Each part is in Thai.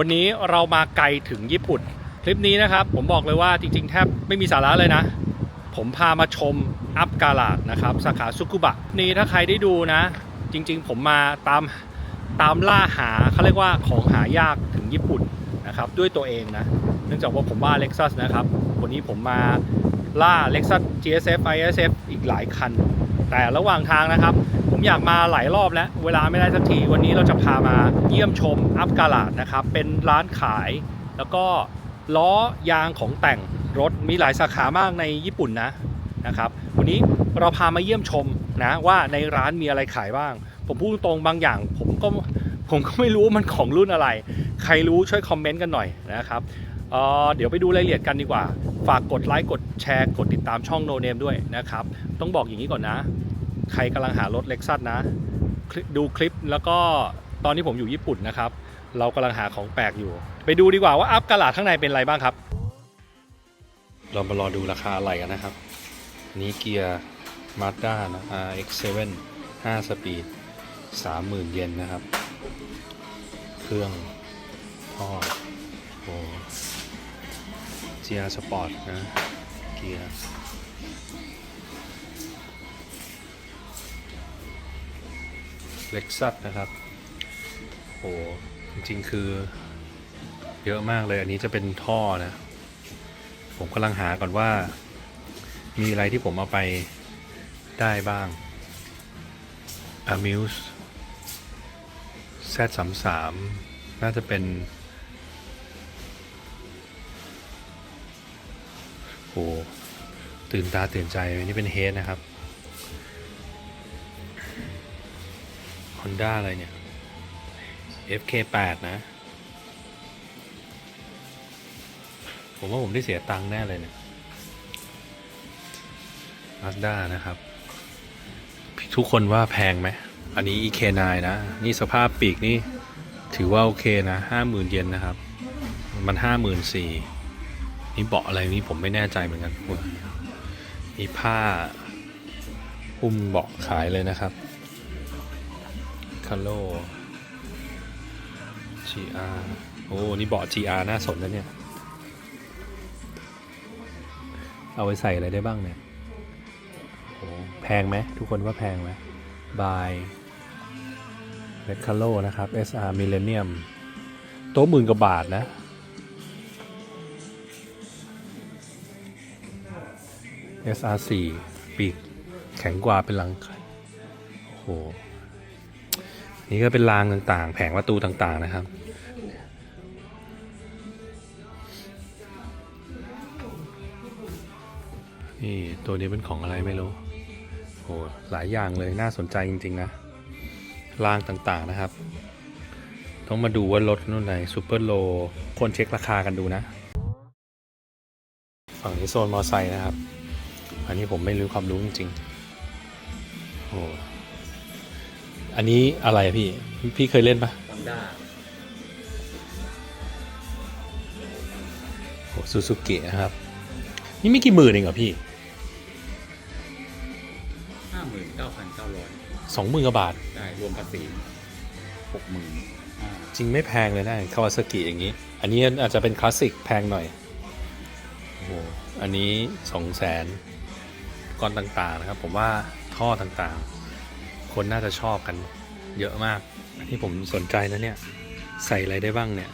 วันนี้เรามาไกลถึงญี่ปุ่น คลิปนี้นะครับ ผมบอกเลยว่าจริงๆ แทบไม่มีสาระเลยนะ ผมพามาชมอัพกาลาดนะครับ สาขาซุกุบะนี่ถ้าใครได้ดูนะ จริง ๆ ผมมาตามตามล่าหาเขาเรียกว่าของหายากถึงญี่ปุ่นนะครับด้วยตัวเองนะ เนื่องจากว่าผมบ้า Lexus นะครับ วันนี้ผมมาล่า Lexus GSF ISF อีกหลายคัน แต่ระหว่างทางนะครับ ผมอยากมาหลายรอบแล้วเวลาไม่ได้สักที วันนี้เราจะพามาเยี่ยมชมอัพกาลาดนะครับ เป็นร้านขาย แล้วก็ล้อยางของแต่งรถมีหลายสาขามากในญี่ปุ่นนะนะครับ วันนี้เราพามาเยี่ยมชมนะว่าในร้านมีอะไรขายบ้าง ผมพูดตรงบางอย่าง ผมก็ผมก็ไม่รู้ว่ามันของรุ่นอะไร ใครรู้ช่วยคอมเมนต์กันหน่อยนะครับเอ่อเดี๋ยวไปดูรายละเอียดกันดีกว่า ฝากกดไลค์กดแชร์กดติดตามช่อง No Name ด้วยนะครับ ต้องบอกอย่างนี้ก่อนนะ ใครกำลังหารถเล็กซัสนะ ดูคลิปแล้วก็ตอนที่ผมอยู่ญี่ปุ่นนะครับ เรากำลังหาของแปลกอยู่ ไปดูดีกว่าว่าอัพกาลาดข้างในเป็นอะไรบ้างครับ เรามารอดูราคาอะไรกันนะครับ นี้เกียร์มาด้านะ RX7 5 สปีด 30,000 เยนนะครับ เครื่องท่อโอ้ GR Sport นะ เกียร์ เล็กซัสนะครับโอ้จริงๆ คือ เยอะมากเลยอันนี้จะเป็นท่อนะ ผมกำลังหาก่อนว่า มีอะไรที่ผมเอาไปได้บ้าง Amuse Z33 น่าจะเป็นโอ้ตื่นตาตื่นใจอันนี้เป็นเฮดนะครับ Honda อะไรเนี่ย FK8 นะ ผมว่าผมได้เสียตังค์แน่เลยเนี่ย Mazda นะครับ ทุกคนว่าแพงไหม อันนี้ EK9 นะ นี่สภาพปีกนี่ถือว่าโอเคนะห้าหมื่นเยนนะครับ มันห้าหมื่นสี่นี่เบาะอะไรนี่ผมไม่แน่ใจเหมือนกันมีผ้าหุ้มเบาะขายเลยนะครับ คาโล GR โอ้ นี่เบาะ GR น่าสนนะเนี่ย เอาไว้ใส่อะไรได้บ้างเนี่ยโอ้แพงไหม ทุกคนว่าแพงไหมบายเ e ดคาโลนะครับ SR Millennium โต๊ะหมื่นกว่าบาทนะ SR4 ปีกแข็งกว่าเป็นหลัง โอ้โห นี่ก็เป็นรางต่างๆ แผงประตูต่างๆนะครับ นี่ตัวนี้เป็นของอะไรไม่รู้โหหลายอย่างเลยน่าสนใจจริงๆนะรางต่างๆนะครับ ต้องมาดูว่ารถนู่นไหนซูเปอร์โลคนเช็คราคากันดูนะ ฝั่งนี้โซนมอไซค์นะครับ อันนี้ผมไม่รู้ความรู้จริงๆโอ้ อันนี้อะไรอะพี่ พี่เคยเล่นปะฮอนด้าซูซูกินะครับ นี่ไม่กี่หมื่นเองเหรอพี่ห้าหมื่นเก้าพันเก้าร้อยสองหมื่นกว่าบาท ได้รวมภาษีหกหมื่นอ่าจริงไม่แพงเลยนะคาวาซากิอย่างนี้ อันนี้อาจจะเป็นคลาสสิกแพงหน่อยโอ้โหอันนี้สองแสนก้อนต่างๆนะครับ ผมว่าท่อต่างๆ คนน่าจะชอบกันเยอะมาก อันนี้ผมสนใจนะเนี่ย ใส่อะไรได้บ้างเนี่ย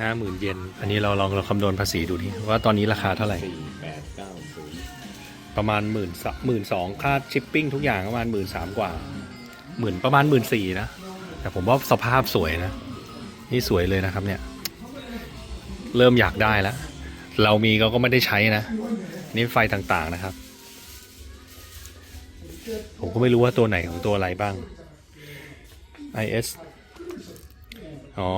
ห้าหมื่นเยน อันนี้เราลองเราคำนวณภาษีดูดิว่าตอนนี้ราคาเท่าไหร่ สี่แปดเก้าศูนย์ประมาณหมื่นสหมื่นสองค่าชิปปิ้งทุกอย่างประมาณหมื่นสามกว่าหมื่นประมาณหมื่นสี่นะ แต่ผมว่าสภาพสวยนะ นี่สวยเลยนะครับเนี่ย เริ่มอยากได้แล้ว เรามีเราก็ไม่ได้ใช้นะ นี่ไฟต่างๆนะครับ ผมก็ไม่รู้ว่าตัวไหนของตัวอะไรบ้าง IS อ๋อ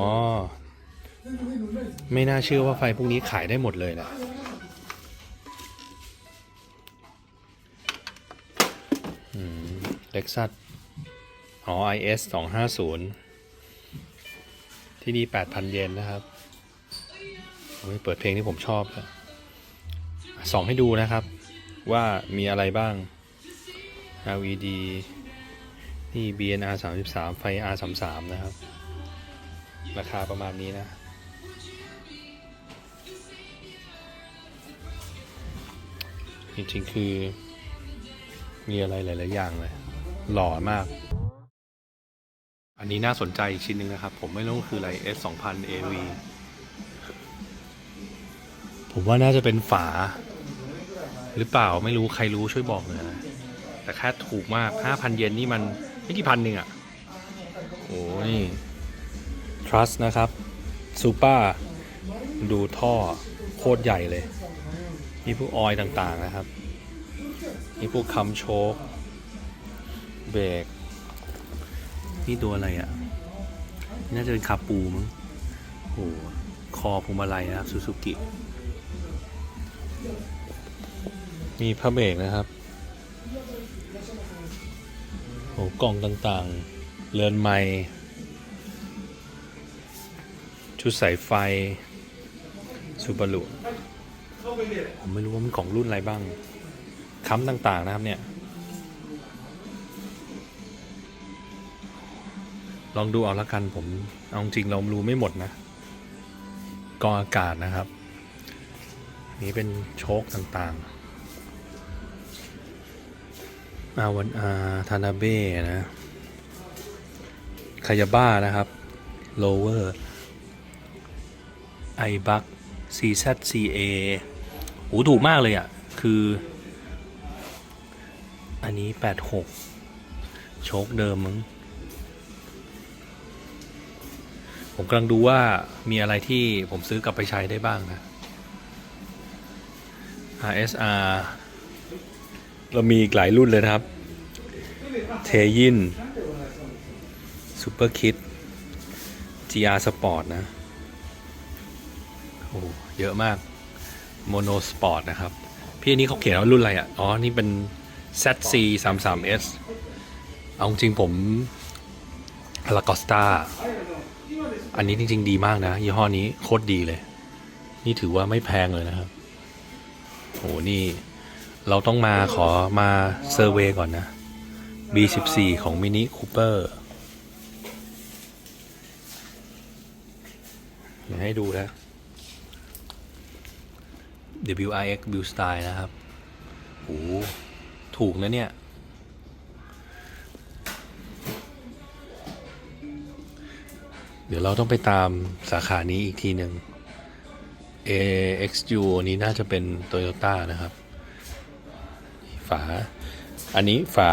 ไม่น่าเชื่อว่าไฟพวกนี้ขายได้หมดเลยนะเล็กซัสอ๋อ IS 250 ที่นี่ 8,000 เยนนะครับเปิดเพลงที่ผมชอบส่องให้ดูนะครับ ว่ามีอะไรบ้าง LED นี่ BNR 33 ไฟ R 33นะครับ ราคาประมาณนี้นะ จริงๆ คือ มีอะไรหลาย ๆ อย่างเลย หล่อมาก อันนี้น่าสนใจอีกชิ้นหนึ่งนะครับ ผมไม่รู้คืออะไร S 2 0 0 AV ผมว่าน่าจะเป็นฝา หรือเปล่าไม่รู้ใครรู้ช่วยบอกหน่อยนะ แต่แค่ถูกมาก 5,000 เยนนี่มันไม่กี่พันหนึ่งอะ่ะ โอ้นี่ trust นะครับซูเปอร์ดูท่อโคตรใหญ่เลยนี่พวกออยต่างๆนะครับนี่พวกคัมโชคเบรกนี่ตัวอะไรอะ่ะ น่าจะเป็นคาปูมั้งโอ้คอพวงมาลัยนะครับซูซูกินี่พระเบรกนะครับ โอ้กล่องต่างๆ เรือนไม้ชุดสายไฟซูบารุผมไม่รู้ว่ามันของรุ่นอะไรบ้าง ค้ำต่างๆนะครับเนี่ย ลองดูเอาละกันผม เอาจริงเรารู้ไม่หมดนะกองอากาศนะครับ นี่เป็นโชคต่างๆ อาวันอาทานาเบ้นะคายาบ้านะครับโลเวอร์ไอบัก CZCA โหถูกมากเลยอะ่ะ คือ อันนี้ 86 โชคเดิมมั้งผมกำลังดูว่ามีอะไรที่ผมซื้อกลับไปใช้ได้บ้างนะ RSR เรามีอีกหลายรุ่นเลยนะครับ เทยินซูเปอร์คิด GR Sport นะ โอ้เยอะมากโมโนสปอร์ตนะครับ พี่อันนี้เขาเขียนว่ารุ่นอะไรอะ อ๋อ นี่เป็น ZC 3 3 S เอาจริงผมลากอสตาอันนี้จริง ๆ ดีมากนะ ยี่ห้อนี้โคตรดีเลย นี่ถือว่าไม่แพงเลยนะครับโอ้นี่ เราต้องมาขอมาเซอร์เวยก่อนนะ B14 ของ Mini Cooper เดี๋ยวให้ดูนะ WRX Build Style นะครับโอ้ถูกนะเนี่ย เดี๋ยวเราต้องไปตามสาขานี้อีกทีหนึ่ง AXU นี้น่าจะเป็น Toyota นะครับ ฝา อันนี้ฝา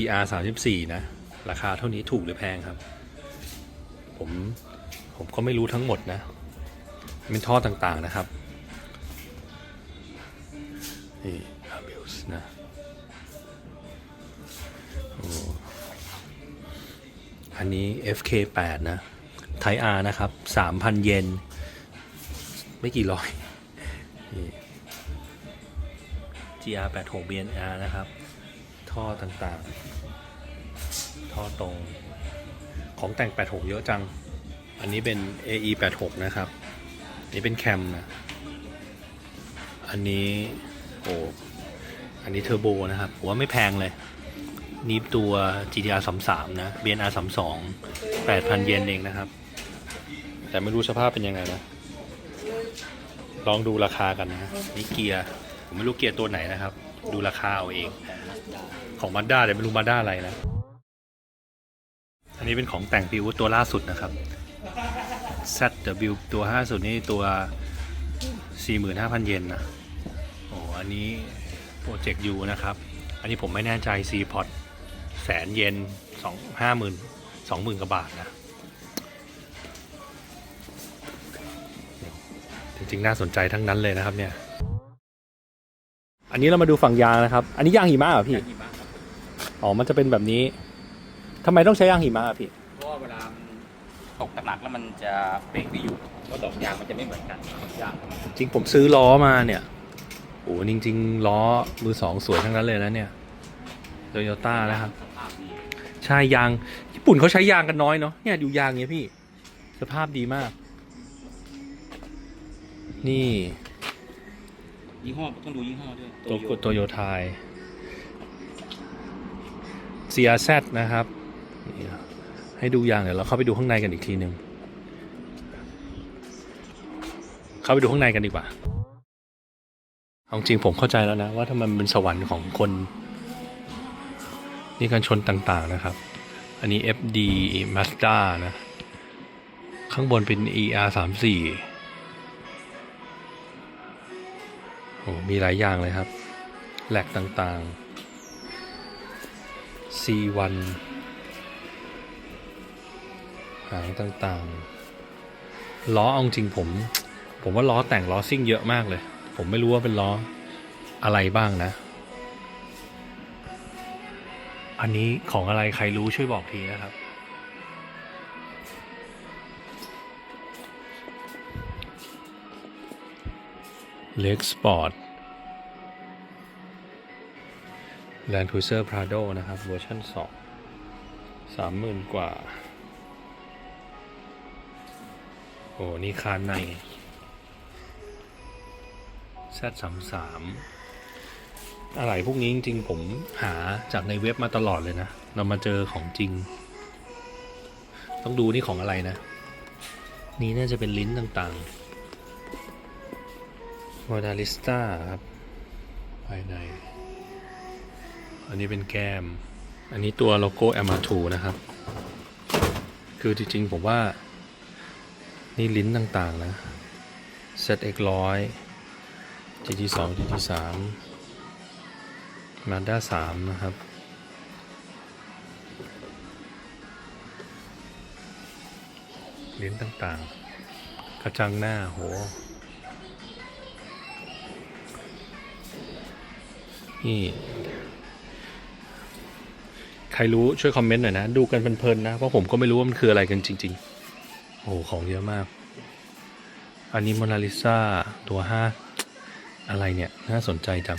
ER 34นะ ราคาเท่านี้ถูกหรือแพงครับ ผมผมก็ไม่รู้ทั้งหมดนะ เป็นท่อต่างๆนะครับ นี่อาบิลส์นะอันนี้ FK8 นะ ไทย R นะครับ 3,000 เยน ไม่กี่ร้อยนี่ GR86 BNR นะครับ ท่อต่างๆ ท่อตรง ของแต่ง 86 เยอะจัง อันนี้เป็น AE86 นะครับ นี่เป็นแคมนะ อันนี้ โอ้ อันนี้เทอร์โบนะครับผมว่าไม่แพงเลย นี่ตัว GTR 33นะ BNR 32 8,000 เยนเองนะครับ แต่ไม่รู้สภาพเป็นยังไงนะ ลองดูราคากันนะ นี่เกียร์ ผมไม่รู้เกียร์ตัวไหนนะครับ ดูราคาเอาเอง ของมาด้าแต่ไม่รู้มาด้าอะไรนะ อันนี้เป็นของแต่งพิวตัวล่าสุดนะครับ ZW ตัว50นี่ตัว 45,000 เยนนะโอ้อันนี้โปรเจกต์ยูนะครับ อันนี้ผมไม่แน่ใจ C พอตแสนเยนสองห้าหมื่นสองหมื่นกว่าบาทนะจริงๆน่าสนใจทั้งนั้นเลยนะครับเนี่ย อันนี้เรามาดูฝั่งยางนะครับ อันนี้ยางหิมะเหรอพี่ หิมะครับอ๋อ มันจะเป็นแบบนี้ทำไมต้องใช้ยางหิมะอะพี่ เพราะว่าเวลามันตกหนักๆแล้วมันจะเบรกไม่อยู่เพราะดอกยางมันจะไม่เหมือนกันยางมันจริงผมซื้อล้อมาเนี่ยโอ้จริง ๆ ล้อมือสองสวยทั้งนั้นเลยนะเนี่ยโตโยต้านะครับ สภาพดีใช่ยาง ญี่ปุ่นเขาใช้ยางกันน้อยเนาะเนี่ยดูยางเนี้ยพี่ สภาพดีมาก นี่ ยี่ห้อต้องดูยี่ห้อด้วยโตโยโตโยไทย CRZ นะครับนี่ให้ดูยางเดี๋ยวเราเข้าไปดูข้างในกันอีกทีหนึ่งเข้าไปดูข้างในกันดีกว่าเอาจริงผมเข้าใจแล้วนะว่าถ้ามันเป็นสวรรค์ของคนนี่การชนต่างๆนะครับ อันนี้ FD Mazda นะ ข้างบนเป็น ER 3 4 โอ้มีหลายอย่างเลยครับแหลกต่างๆ C1 หางต่างๆ ล้อเอาจริงผม ผมว่าล้อแต่งล้อซิ่งเยอะมากเลย ผมไม่รู้ว่าเป็นล้ออะไรบ้างนะ อันนี้ของอะไรใครรู้ช่วยบอกทีนะครับ เล็กสปอร์ต Land Cruiser Prado นะครับ เวอร์ชัน2สามหมื่นกว่า โอ้ นี่คานใน Z 3 3 อะไรพวกนี้จริงๆ ผมหาจากในเว็บมาตลอดเลยนะ เรามาเจอของจริง ต้องดูนี่ของอะไรนะ นี่น่าจะเป็นลิ้นต่างๆ m o d a l i s t a ครับ ภายใน อันนี้เป็นแก้ม อันนี้ตัวโลโก้ MR2 นะครับ คือจริงๆ ผมว่า นี่ลิ้นต่างๆ นะ ZX100 GT2 GT3 Mazda 3 นะครับลิ้นต่างๆ กระจังหน้าโห นี่ใครรู้ช่วยคอมเมนต์หน่อยนะ ดูกันเพลินๆนะ เพราะผมก็ไม่รู้ว่ามันคืออะไรกันจริง ๆ โอ้โหของเยอะมาก อันนี้โมนาลิซาตัวห้าอะไรเนี่ย น่าสนใจจัง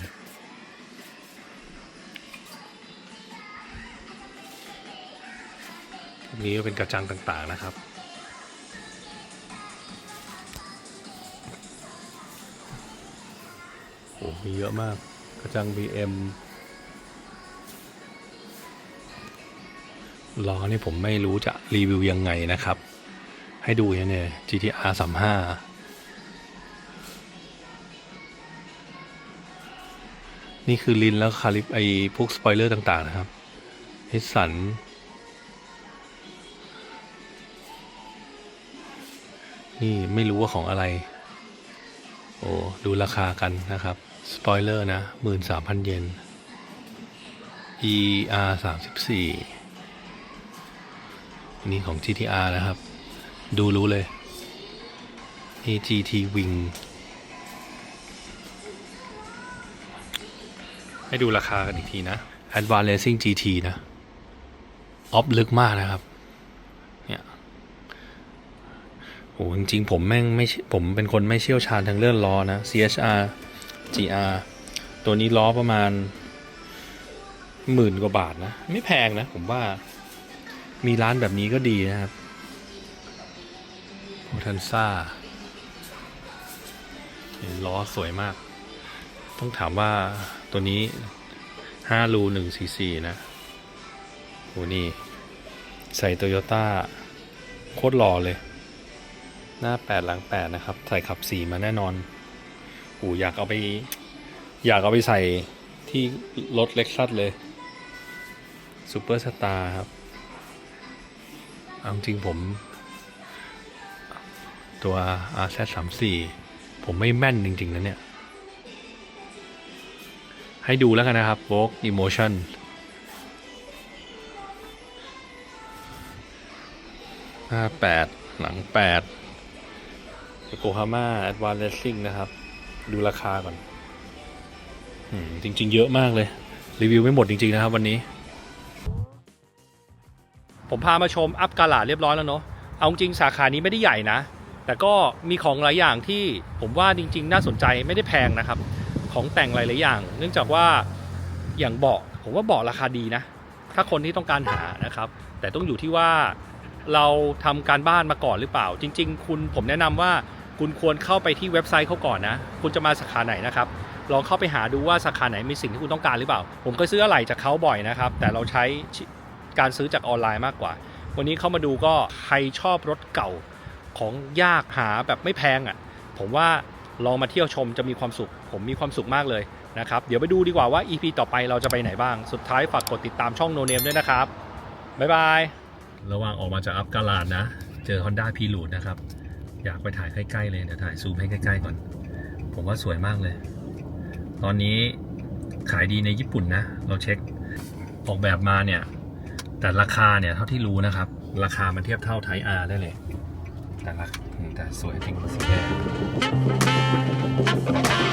พวกนี้ก็เป็นกระจังต่างๆนะครับ โอ้มีเยอะมาก กระจัง BM ล้อนี่ผมไม่รู้จะรีวิวยังไงนะครับ ให้ดูเนี่ย GTR 35 นี่คือลินแล้วคาลิปไอพวกสปอยเลอร์ต่างๆนะครับฮิสสันนี่ไม่รู้ว่าของอะไร โอ้ ดูราคากันนะครับ สปอยเลอร์นะหมื่นสามพันเยน ER สามสิบสี่นี่ของ GTR นะครับ ดูรู้เลย นี่ GT Wing ให้ดูราคากันอีกทีนะ Advanced Racing GT นะ ออฟลึกมากนะครับ เนี่ยโหจริงๆ ผมแม่งไม่ผมเป็นคนไม่เชี่ยวชาญทางเรื่องล้อนะ CHR GR ตัวนี้ล้อประมาณหมื่นกว่าบาทนะ ไม่แพงนะ ผมว่ามีร้านแบบนี้ก็ดีนะครับโอทันซ่าล้อสวยมาก ต้องถามว่าตัวนี้5รู1 4 4นะโหนี่ ใส่โตโยต้าโคตรหล่อเลย หน้า8หลัง8นะครับ ใส่ขับ4มาแน่นอน โหอยากเอาไป อยากเอาไปใส่ที่รถเล็กซัสเลยซูเปอร์สตาร์ครับเอาจริงผม ตัว RZ 3 4 ผมไม่แม่นจริง ๆ นะเนี่ย ให้ดูแล้วกันนะครับ Vogue Emotion หน้าแปดหลังแปดโกฮาม่าแอดวานเลสซิ่งนะครับ ดูราคาก่อนอจริง ๆ เยอะมากเลย รีวิวไม่หมดจริง ๆ นะครับ วันนี้ ผมพามาชมอัพกาลาดเรียบร้อยแล้วเนาะเอาจริงสาขานี้ไม่ได้ใหญ่นะ แต่ก็มีของหลายอย่างที่ผมว่าจริง ๆ น่าสนใจไม่ได้แพงนะครับ ของแต่งหลายๆอย่าง เนื่องจากว่าอย่างเบาะผมว่าเบาะราคาดีนะ ถ้าคนที่ต้องการหานะครับ แต่ต้องอยู่ที่ว่าเราทำการบ้านมาก่อนหรือเปล่า จริง ๆ คุณผมแนะนำว่า คุณควรเข้าไปที่เว็บไซต์เขาก่อนนะ คุณจะมาสาขาไหนนะครับ ลองเข้าไปหาดูว่าสาขาไหนมีสิ่งที่คุณต้องการหรือเปล่า ผมก็ซื้ออะไหล่จากเขาบ่อยนะครับ แต่เราใช้การซื้อจากออนไลน์มากกว่า วันนี้เข้ามาดูก็ใครชอบรถเก่าของยากหาแบบไม่แพงอะ่ะ ผมว่าลองมาเที่ยวชมจะมีความสุข ผมมีความสุขมากเลยนะครับ เดี๋ยวไปดูดีกว่าว่า EP ต่อไปเราจะไปไหนบ้าง สุดท้ายฝากกดติดตามช่องโนเนมด้วยนะครับ บ๊ายบาย ระหว่างออกมาจากอัพกาลาดนะ เจอ Honda p ี l ูดนะครับ อยากไปถ่ายใกล้ๆเลยเดี๋ยวถ่ายซูมให้ใกล้ๆก่อน ผมว่าสวยมากเลย ตอนนี้ขายดีในญี่ปุ่นนะ เราเช็คออกแบบมาเนี่ย แต่ราคาเนี่ยเท่าที่รู้นะครับ ราคามันเทียบเท่าไทอาร์ได้เลย แต่ละแต่สวยจริงสวยแน่